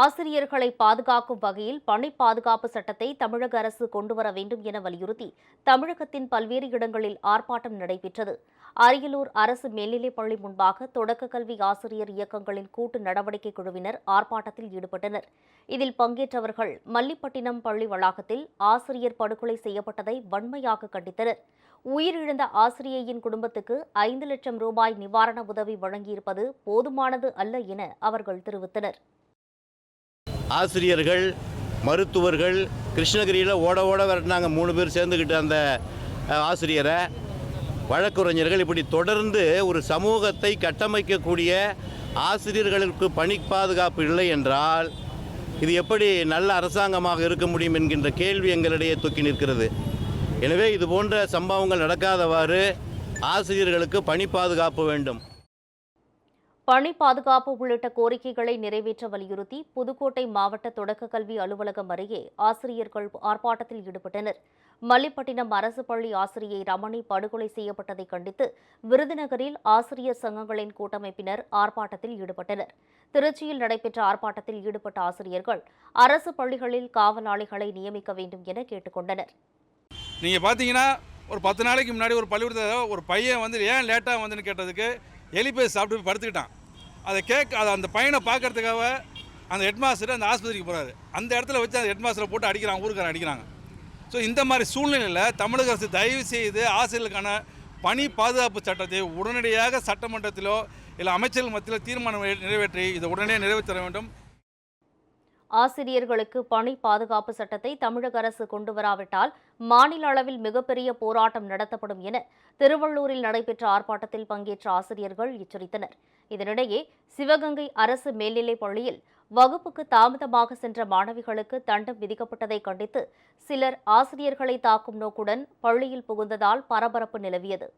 ஆசிரியர்களை பாதுகாக்கும் வகையில் பணி பாதுகாப்பு சட்டத்தை தமிழக அரசு கொண்டுவர வேண்டும் என வலியுறுத்தி தமிழகத்தின் பல்வேறு இடங்களில் ஆர்ப்பாட்டம் நடைபெற்றது. அரியலூர் அரசு மேல்நிலைப் பள்ளி முன்பாக தொடக்க கல்வி ஆசிரியர் இயக்கங்களின் கூட்டு நடவடிக்கை குழுவினர் ஆர்ப்பாட்டத்தில் ஈடுபட்டனர். இதில் பங்கேற்றவர்கள் மல்லிப்பட்டினம் பள்ளி வளாகத்தில் ஆசிரியர் படுகொலை செய்யப்பட்டதை வன்மையாக கண்டித்தனர். உயிரிழந்த ஆசிரியையின் குடும்பத்துக்கு ஐந்து லட்சம் ரூபாய் நிவாரண உதவி வழங்கியிருப்பது போதுமானது அல்ல என அவர்கள் தெரிவித்தனர். ஆசிரியர்கள் மருத்துவர்கள் கிருஷ்ணகிரியில் ஓட ஓட விரட்டினாங்க. மூணு பேர் சேர்ந்துக்கிட்டு அந்த ஆசிரியரை. வழக்குரைஞர்கள் இப்படி தொடர்ந்து ஒரு சமூகத்தை கட்டமைக்கக்கூடிய ஆசிரியர்களுக்கு பணி பாதுகாப்பு இல்லை என்றால் இது எப்படி நல்ல அரசாங்கமாக இருக்க முடியும் என்கின்ற கேள்வி எங்களிடையே தூக்கி நிற்கிறது. எனவே இது போன்ற சம்பவங்கள் நடக்காதவாறு ஆசிரியர்களுக்கு பணி பாதுகாப்பு வேண்டும். பணி பாதுகாப்பு உள்ளிட்ட கோரிக்கைகளை நிறைவேற்ற வலியுறுத்தி புதுக்கோட்டை மாவட்ட தொடக்க கல்வி அலுவலகம் அருகே ஆசிரியர்கள் ஆர்ப்பாட்டத்தில் ஈடுபட்டனர். மல்லிப்பட்டினம் அரசு பள்ளி ஆசிரியை ரமணி படுகொலை செய்யப்பட்டதை கண்டித்து விருதுநகரில் ஆசிரியர் சங்கங்களின் கூட்டமைப்பினர் ஆர்ப்பாட்டத்தில் ஈடுபட்டனர். திருச்சியில் நடைபெற்ற ஆர்ப்பாட்டத்தில் ஈடுபட்ட ஆசிரியர்கள் அரசு பள்ளிகளில் காவலாளிகளை நியமிக்க வேண்டும் என கேட்டுக்கொண்டனர் நீங்கள் பார்த்தீங்கன்னா ஒரு பத்து நாளைக்கு முன்னாடி ஒரு பள்ளிக்கூடத்தில் ஒரு பையன் வந்து ஏன் லேட்டாக வந்துன்னு கேட்டதுக்கு எலிபேஸ் சாப்பிட்டு படுத்துக்கிட்டான். அதை கேட்க அதை அந்த பையனை பார்க்கறதுக்காக அந்த ஹெட்மாஸ்டர் அந்த ஆஸ்பத்திரிக்கு போகிறாரு அந்த இடத்துல வச்சு அந்த ஹெட்மாஸ்டரை போட்டு அடிக்கிறாங்க ஊருக்காரன் அடிக்கிறாங்க. ஸோ இந்த மாதிரி சூழ்நிலையில் தமிழக அரசு தயவு செய்து ஆசிரியர்களுக்கான பணி பாதுகாப்பு சட்டத்தை உடனடியாக சட்டமன்றத்திலோ இல்லை அமைச்சர்கள் மத்தியில் தீர்மானம் நிறைவேற்றி இதை உடனே நிறைவேற்ற வேண்டும். ஆசிரியர்களுக்கு பணி பாதுகாப்பு சட்டத்தை தமிழக அரசு கொண்டு வராவிட்டால் மாநில அளவில் மிகப்பெரிய போராட்டம் நடத்தப்படும் என திருவள்ளூரில் நடைபெற்ற ஆர்ப்பாட்டத்தில் பங்கேற்ற ஆசிரியர்கள் எச்சரித்தனர். இதனிடையே சிவகங்கை அரசு மேல்நிலைப் பள்ளியில் வகுப்புக்கு தாமதமாக சென்ற மாணவிகளுக்கு தண்டம் விதிக்கப்பட்டதை கண்டித்து சிலர் ஆசிரியர்களை தாக்கும் நோக்குடன் பள்ளியில் புகுந்ததால் பரபரப்பு நிலவியது.